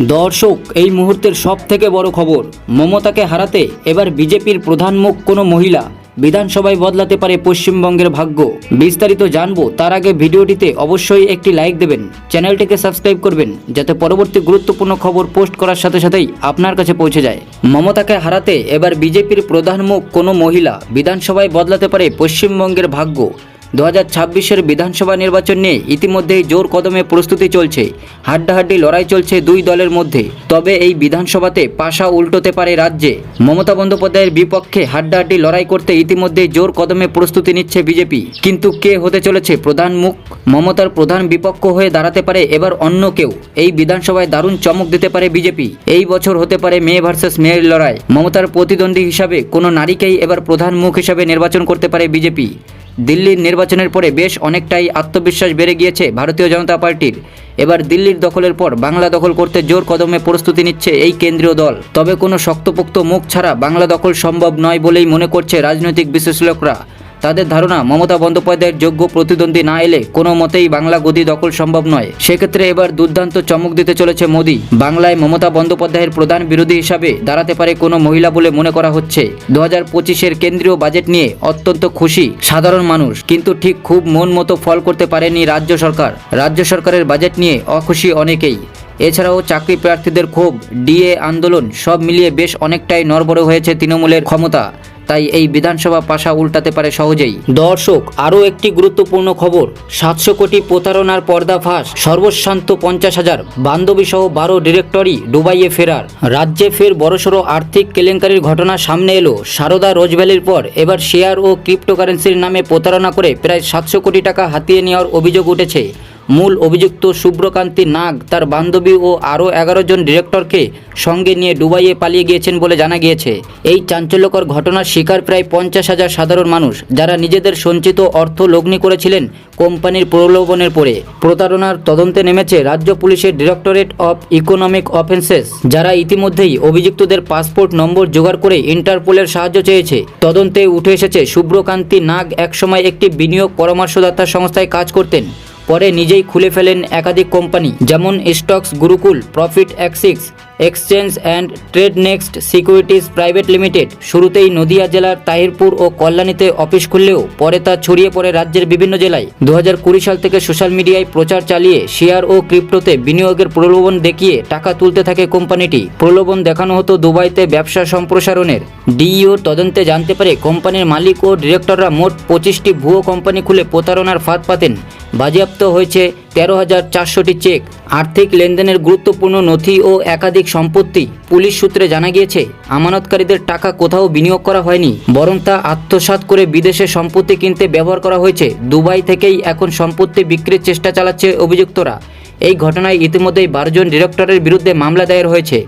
দর্শক, এই মুহূর্তের সব থেকে বড় খবর, মমতাকে হারাতে এবার বিজেপির প্রধান মুখ কোনো মহিলা। বিধানসভায় বদলাতে পারে পশ্চিমবঙ্গের ভাগ্য। বিস্তারিত জানব, তার আগে ভিডিওটিতে অবশ্যই একটি লাইক দেবেন। চ্যানেলটিকে সাবস্ক্রাইব করবেন, যাতে পরবর্তী গুরুত্বপূর্ণ খবর পোস্ট করার সাথে সাথেই আপনার কাছে পৌঁছে যায়। মমতাকে হারাতে এবার বিজেপির প্রধান মুখ কোনো মহিলা। বিধানসভায় বদলাতে পারে পশ্চিমবঙ্গের ভাগ্য। দু হাজার ছাব্বিশের বিধানসভা নির্বাচন নিয়ে ইতিমধ্যেই জোর কদমে প্রস্তুতি চলছে। হাড্ডাহাড্ডি লড়াই চলছে দুই দলের মধ্যে। তবে এই বিধানসভাতে পাশা উল্টোতে পারে রাজ্যে। মমতা বন্দ্যোপাধ্যায়ের বিপক্ষে হাড্ডাহাড্ডি লড়াই করতে ইতিমধ্যেই জোর কদমে প্রস্তুতি নিচ্ছে বিজেপি। কিন্তু কে হতে চলেছে প্রধান মুখ? মমতার প্রধান বিপক্ষ হয়ে দাঁড়াতে পারে এবার অন্য কেউ। এই বিধানসভায় দারুণ চমক দিতে পারে বিজেপি। এই বছর হতে পারে মেয়ে ভার্সেস মেয়ের লড়াই। মমতার প্রতিদ্বন্দ্বী হিসাবে কোনো নারীকেই এবার প্রধান মুখ হিসাবে নির্বাচন করতে পারে বিজেপি। দিল্লির নির্বাচনের পরে বেশ অনেকটাই আত্মবিশ্বাস বেড়ে গিয়েছে ভারতীয় জনতা পার্টির। এবার দিল্লির দখলের পর বাংলা দখল করতে জোর কদমে প্রস্তুতি নিচ্ছে এই কেন্দ্রীয় দল। তবে কোনো শক্তপোক্ত মুখ ছাড়া বাংলা দখল সম্ভব নয় বলেই মনে করছে রাজনৈতিক বিশ্লেষকরা। তাদের ধারণা, মমতা বন্দ্যোপাধ্যায়ের যোগ্য প্রতিদ্বন্দ্বী না এলে কোনো মতেই বাংলা গদি দখল সম্ভব নয়। সেক্ষেত্রে এবার দুর্দান্ত চমক দিতে চলেছে মোদী। বাংলায় মমতা বন্দ্যোপাধ্যায়ের প্রধান বিরোধী হিসাবে দাঁড়াতে পারে কোনো মহিলা বলে মনে করা হচ্ছে। দু হাজার পঁচিশের কেন্দ্রীয় বাজেট নিয়ে অত্যন্ত খুশি সাধারণ মানুষ, কিন্তু ঠিক খুব মন মতো ফল করতে পারেনি রাজ্য সরকার। রাজ্য সরকারের বাজেট নিয়ে অখুশি অনেকেই। এছাড়াও চাকরি প্রার্থীদের ক্ষোভ, ডিএ আন্দোলন সব মিলিয়ে বেশ অনেকটাই নড়বড়ে হয়েছে তৃণমূলের ক্ষমতা। তাই এই বিধানসভা পাশা উল্টাতে পারে সহজেই। দর্শক, আরও একটি গুরুত্বপূর্ণ খবর। সাতশো কোটি প্রতারণার পর্দা ফাঁস সর্বশান্ত পঞ্চাশ হাজার। বান্ধবী সহ বারো ডিরেক্টরি ডুবাইয়ে ফেরার। রাজ্যে ফের বড়সড় আর্থিক কেলেঙ্কারির ঘটনা সামনে এলো। সারদা রোজভ্যালির পর এবার শেয়ার ও ক্রিপ্টোকারেন্সির নামে প্রতারণা করে প্রায় সাতশো কোটি টাকা হাতিয়ে নেওয়ার অভিযোগ উঠেছে। মূল অভিযুক্ত শুভ্রকান্তি নাগ তার বান্ধবী ও আরও এগারো জন ডিরেক্টরকে সঙ্গে নিয়ে ডুবাইয়ে পালিয়ে গিয়েছেন বলে জানা গিয়েছে। এই চাঞ্চল্যকর ঘটনার শিকার প্রায় পঞ্চাশ হাজার সাধারণ মানুষ যারা নিজেদের সঞ্চিত অর্থ লগ্নি করেছিলেন কোম্পানির প্রলোভনের পরে। প্রতারণার তদন্তে নেমেছে রাজ্য পুলিশের ডিরেক্টরেট অফ ইকোনমিক অফেন্সেস, যারা ইতিমধ্যেই অভিযুক্তদের পাসপোর্ট নম্বর জোগাড় করে ইন্টারপোলের সাহায্য চেয়েছে। তদন্তে উঠে এসেছে শুভ্রকান্তি নাগ একসময় একটি বিনিয়োগ পরামর্শদাতা সংস্থায় কাজ করতেন। পরে নিজেই খুলে ফেলেন একাধিক কোম্পানি যেমন stocks Gurukul profit axis exchange and trade next securities private limited. শুরুতেই নদিয়া জেলার তাহিরপুর ও কল্যাণীতে অফিস খুললেও পরে তা ছড়িয়ে পড়ে রাজ্যের বিভিন্ন জেলায়। দু হাজার কুড়ি সাল থেকে সোশ্যাল মিডিয়ায় প্রচার চালিয়ে শেয়ার ও ক্রিপ্টোতে বিনিয়োগের প্রলোভন দেখিয়ে টাকা তুলতে থাকে কোম্পানিটি। প্রলোভন দেখানো হতো দুবাইতে ব্যবসা সম্প্রসারণের। ডিইও তদন্তে জানতে পারে কোম্পানির মালিক ও ডিরেক্টররা মোট পঁচিশটি ভুয়ো কোম্পানি খুলে প্রতারণার ফাঁদ পাতেন। বাজেয়াপ্ত হয়েছে তেরো হাজার চারশোটি চেক। আর্থিক লেনদেনের গুরুত্বপূর্ণ নথি ও একাধিক সম্পত্তি পুলিশ সূত্রে জানা গিয়েছে, আমানতকারীদের টাকা কোথাও বিনিয়োগ করা হয়নি, বরং তা আত্মসাত করে বিদেশে সম্পত্তি কিনতে ব্যবহার করা হয়েছে। দুবাই থেকেই এখন সম্পত্তি বিক্রির চেষ্টা চালাচ্ছে অভিযুক্তরা। এই ঘটনায় ইতিমধ্যেই বারোজন ডিরেক্টরের বিরুদ্ধে মামলা দায়ের হয়েছে।